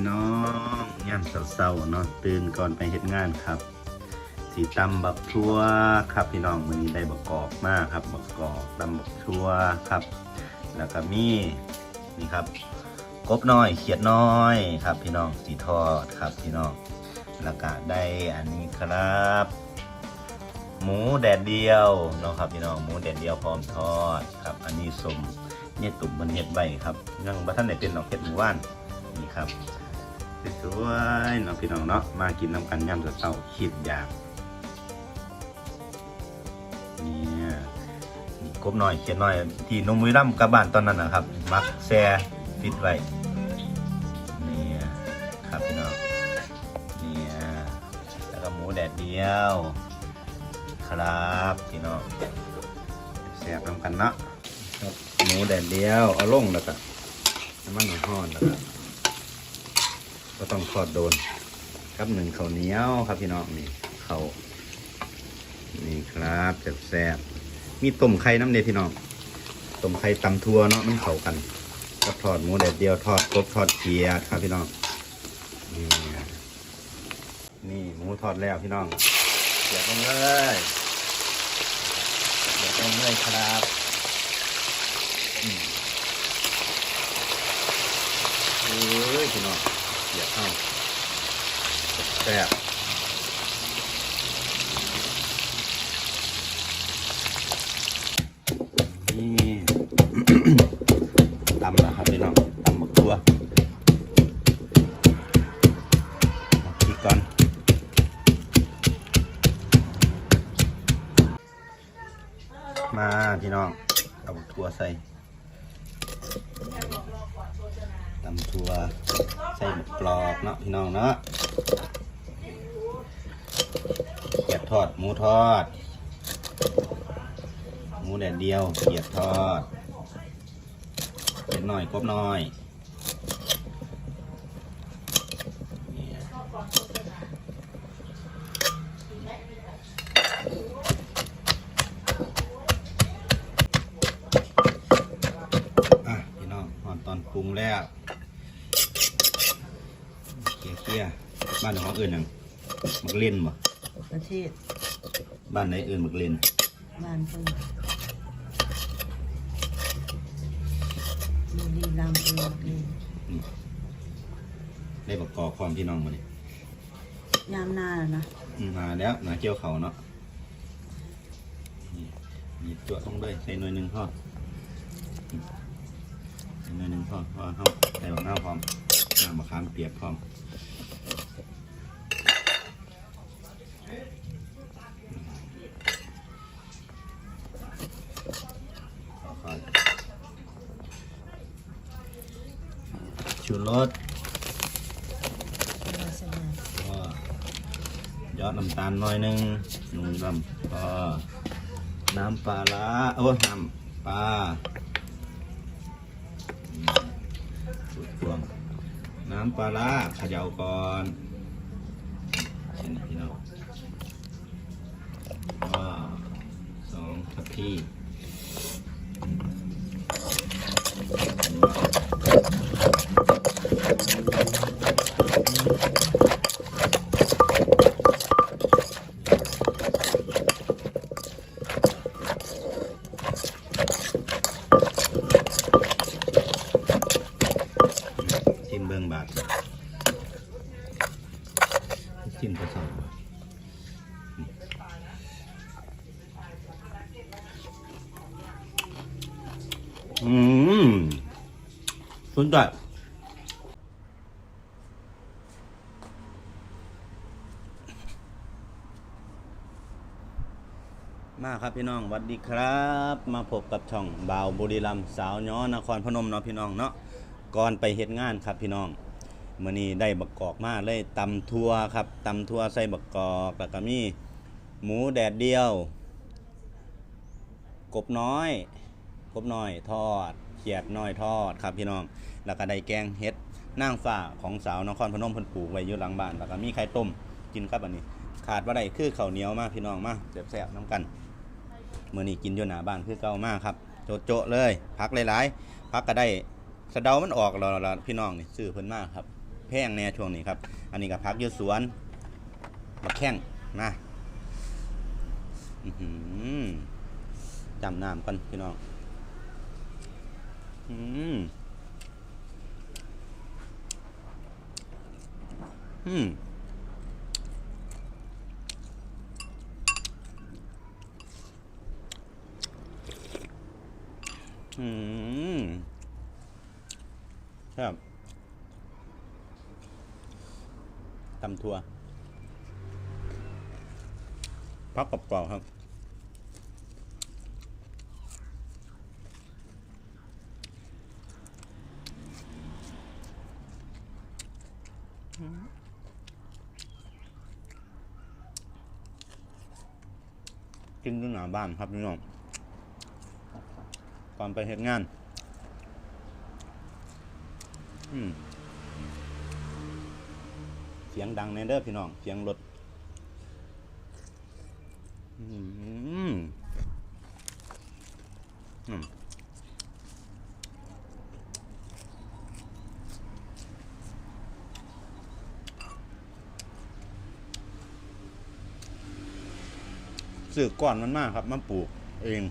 พี่น้องย่ามเศร้าๆเนาะตื่นก่อนไปเฮ็ดงานครับสีตำบักทั่วครับพี่น้องวันนี้ได้บักกอกมากครับบักกอกตำบักทั่วครับ แล้วก็มีนี่ครับกบน้อยเขียดน้อยครับ พี่น้องสีทอดครับพี่น้องแล้วก็ได้อันนี้ครับ หมูแดดเดียวเนาะครับพี่น้องหมูแดดเดียวพร้อมทอดครับ อันนี้สมเนี่ยตุ่มมันเห็ดใบครับยังบัท่านไหนเป็นดอกเห็ดหมูว่านนี่ครับ สวยๆเนาะพี่น้องเนาะมากินน้ำกันย่ำเสาๆคิดยากเนี่ยนี่กบน้อยเขียดน้อย ที่นมวิรัมกับบ้านตอนนั้นนะครับ มักแซ่ฟิตไว้เนี่ยครับพี่น้องเนี่ยแล้วก็หมูแดดเดียว ครับพี่น้องแซ่บน้ำกันเนาะครับหมูแดดเดียวเอาลงแล้วก็น้ำมันห้อนแล้วก็ ก็ต้องทอดโดนครับหนึ่งข้าวเหนียวครับพี่น้องนี่ข้าวนี่ครับแซ่บๆมีต้มไข่น้ำเดียพี่น้องต้มไข่ตำทั่วเนาะมันเข้ากันก็ทอดหมูแดดเดียวทอดกบทอดเกียครับพี่น้องนี่นี่หมูทอดแล้วพี่น้องเดี๋ยวลงเลยเดี๋ยวลงเลยครับอืมเอ้ยพี่น้อง เดี๋ยวเข้าแซ่บนี่ตำแล้วครับพี่น้องตำหมกตัวอาพริกก่อนมาพี่น้องเอาถั่วใส่ตำ ถั่วใส่หมกกรอบเนาะพี่น้องเนาะเกียดทอดหมูทอด หมูแดดเดียวเกียดทอดเกียดหน่อยกบหน่อยพี่น้องตอนปรุงแล้ว เกียร์เกียร์บ้านของอื่นหยังมักเล่นบ่ประเทศบ้านไหนอื่นมักเล่นบ้านเพิ่นบุรีรัมย์เองเองได้บอกกอความพี่น้องมาดิยามหน้าน่ะนะอืมมาแล้วหนาเกี่ยวเขาเนาะนี่มีตัวต้องด้วยใส่หน่วยหนึ่งพ่ออืมใส่หน่วยหนึ่งพ่อพ่อเขาใส่บักหน้าวพร้อมน้ำมะขามเปียกพร้อมค่อยๆชูรส สบาย ก็ยอดน้ำตาลหน่อยหนึ่งนุ่มดำก็น้ำปลาละโอ้น้ำปลาสุดพวงน้ำปลาละขย่าก่อนเช่นนี้พี่น้องก็สองทัพพีชิมเบิ้งบาทชิมผสมอืมสุดยอดมาครับพี่น้องสวัสดีครับ มาพบกับช่องบ่าวบุรีรัมสาวย้อนครพนมเนาะพี่น้องเนาะก่อนไปเฮ็ดงานครับพี่น้อง มื้อนี้ได้บักกอกมาเลยตำทั่วครับตำทั่วใส่บักกอกแล้วก็มีหมูแดดเดียว กบน้อย กบน้อยทอดเขียดน้อยทอดครับพี่น้อง แล้วก็ได้แกงเฮ็ดนางฟ้าของสาวนครพนมพิ่นปลูกไว้อยู่หลังบ้าน แล้วก็มีไข่ต้มกินครับอันนี้ ขาดว่าได้คือข้าวเหนียวมากพี่น้องมาแซ่บๆน้ำกันมื้อนี้กินอยู่หนาบ้านคือเก่ามากครับโจะเลยพักหลายๆพักก็ได้สะเดามันออกแล้วพี่น้องนี่ซื้อเพิ่นมากครับ แพงแน่ช่วงนี้ครับ อันนี้ก็พักยืดสวนมาแข้งนะจำน้ำกันพี่น้องอืมอืมอืมครับ ตำทัวพักกรอบๆครับ กินอยู่หน้าบ้านครับพี่น้องก่อนไปเหตุงาน อืม เสียงดังในเด้อพี่น้อง เสียงรถอืมอืมซื้อก้อนมันมากครับ มาปลูกเอง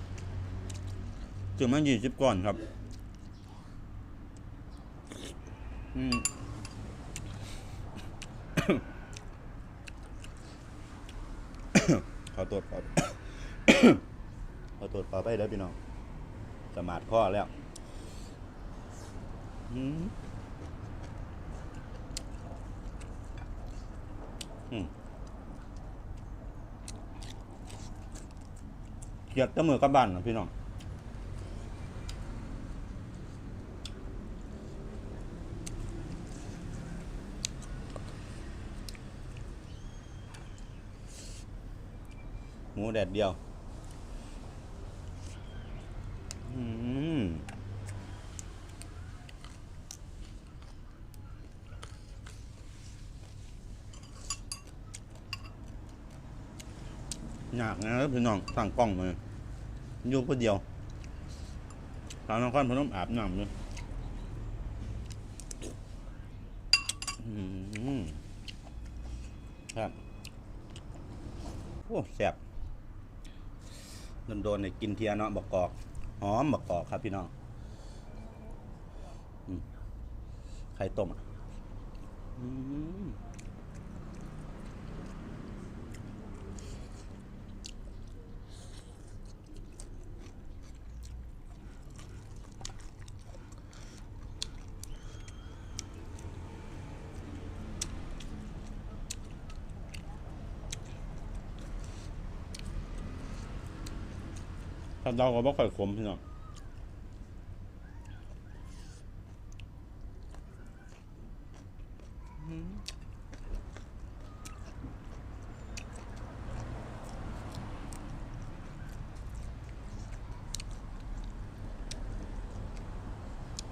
ซื้อมายี่สิบก้อนครับ อืม ขอตรวจขอขอตรวจขอไปเด้อพี่น้องสมาร์ทข้อแล้วอืมอืมเกียดตะมือกับบ้านนะพี่น้อง หมูแดดเดียวอืมยากนะครับพี่น้องสั่งกล้องมาอยู่คนเดียวทางนครพนมอาบน้ำเลยอืมครับ โอ้แซ่บ โดนๆเนี่ยกินเทียเนาะบักกอกหอมบักกอกครับพี่น้องไข่ต้มอะ ถ้าเดาก็บ่ค่อยขมพี่น้อง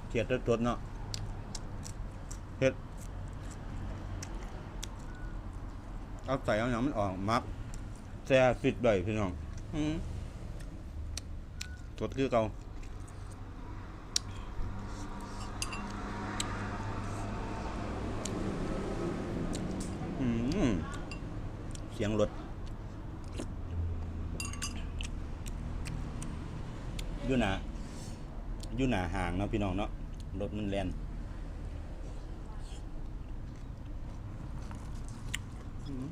เทียดสดๆเนาะเฮ็ดเอาใส่เอาอย่างมันออกมักแซ่ฟิตใบพี่น้อง อืม สดคือเก่าเสียงรถอยู่หนาอยู่หนาห่างเนาะพี่น้องเนาะรถมันแลนอืม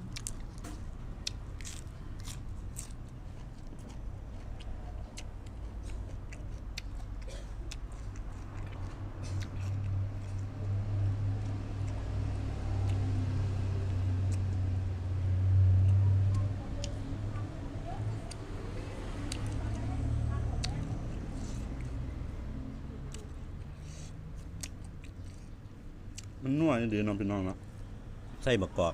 นนัวดีน้องพี่น้องเนาะใส่บะกอก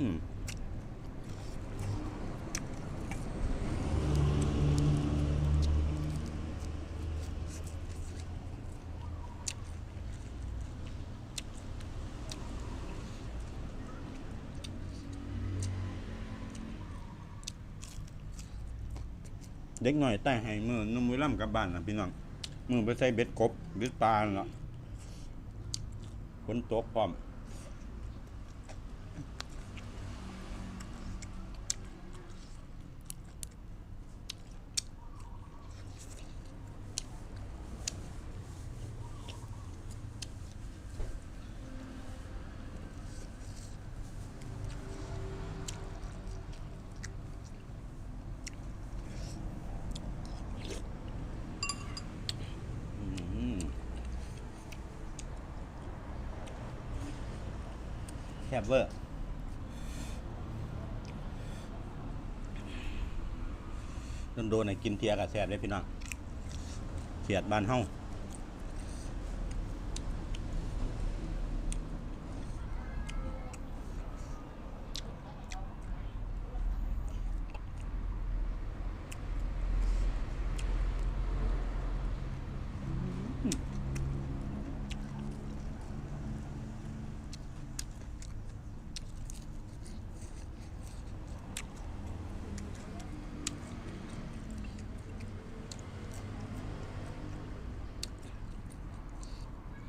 อืม เด็กหน่อยใต้ให้มือนุ่มมือล่ำกลับบ้านนะพี่น้องมือไปใส่เบ็ดกบเบ็ดปลาเนาะฝนตกพร้อม อืมแค บเวอร์โดนโดนๆให้กินเทียกับแซ่บเลยพี่น้องเขียดบ้านเฮา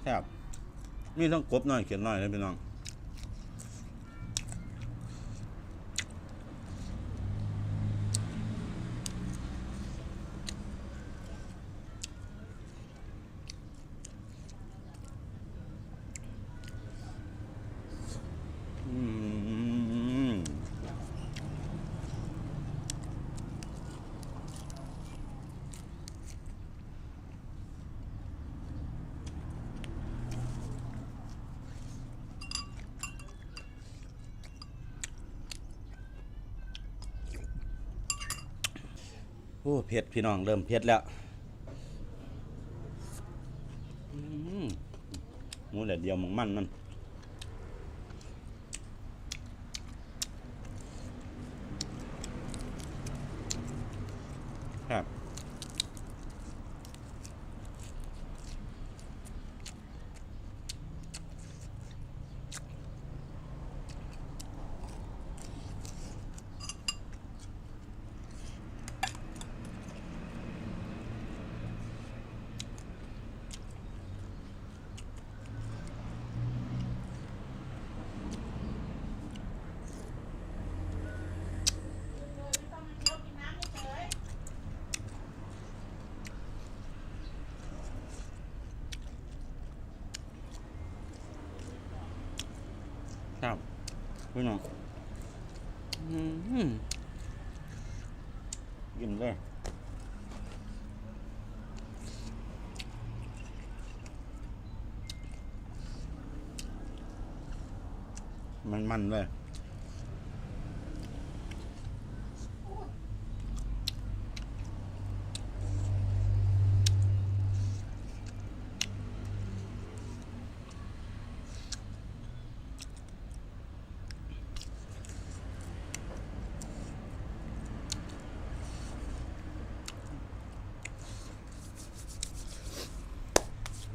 แซ่บมีต้องกบหน่อยเขียนหน่อยเลยพี่น้อง อืม โอ้เผ็ดพี่น้องเริ่มเผ็ดแล้วหมูแดดเดียวมันมันมัน พี่น้องกินเลยมันมันเลย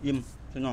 อิ่มพี่น้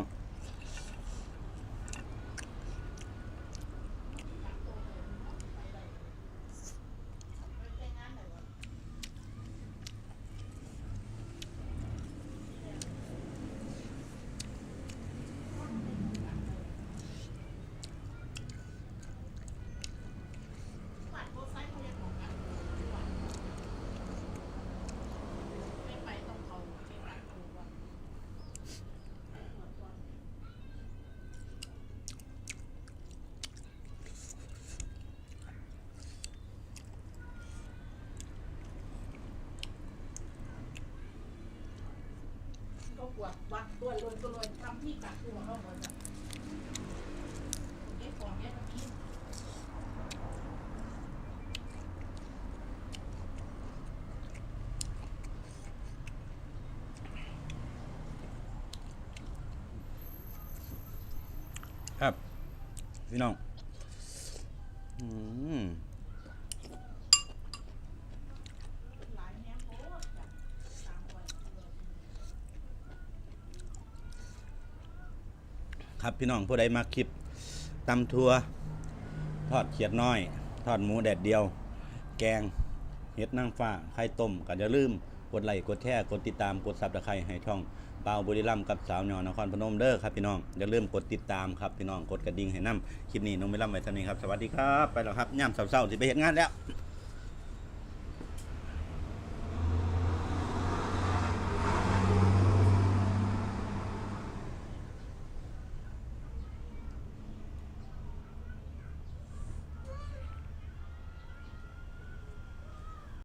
กวดวัดตัวรวนตัวรวนทำที่กักตัวเขาหมดอะเก็บของเก็บนี้ครับพี่น้อง อืม หลายแม่โคตรจ้ะตามวัน ครับ พี่น้องผู้ใดมาคลิปตำทัวทอดเขียดน้อย ทอดหมูแดดเดียว แกงเห็ดนางฟ้าไข่ต้มก็อย่าลืมกดไลค์กดแชร์กดติดตามกดซับตะไคร้ให้ช่องบ่าบุรีรัมย์กับสาวยอนครพนมเด้อครับพี่น้องอย่าลืมกดติดตามครับพี่น้องกดกระดิ่งให้นํคลิปนี้น้องไม่ล่ำไว้เท่านี้ครับสวัสดีครับไปแล้วครับย่ำเศร้าๆสิไปเห็นงานแล้ว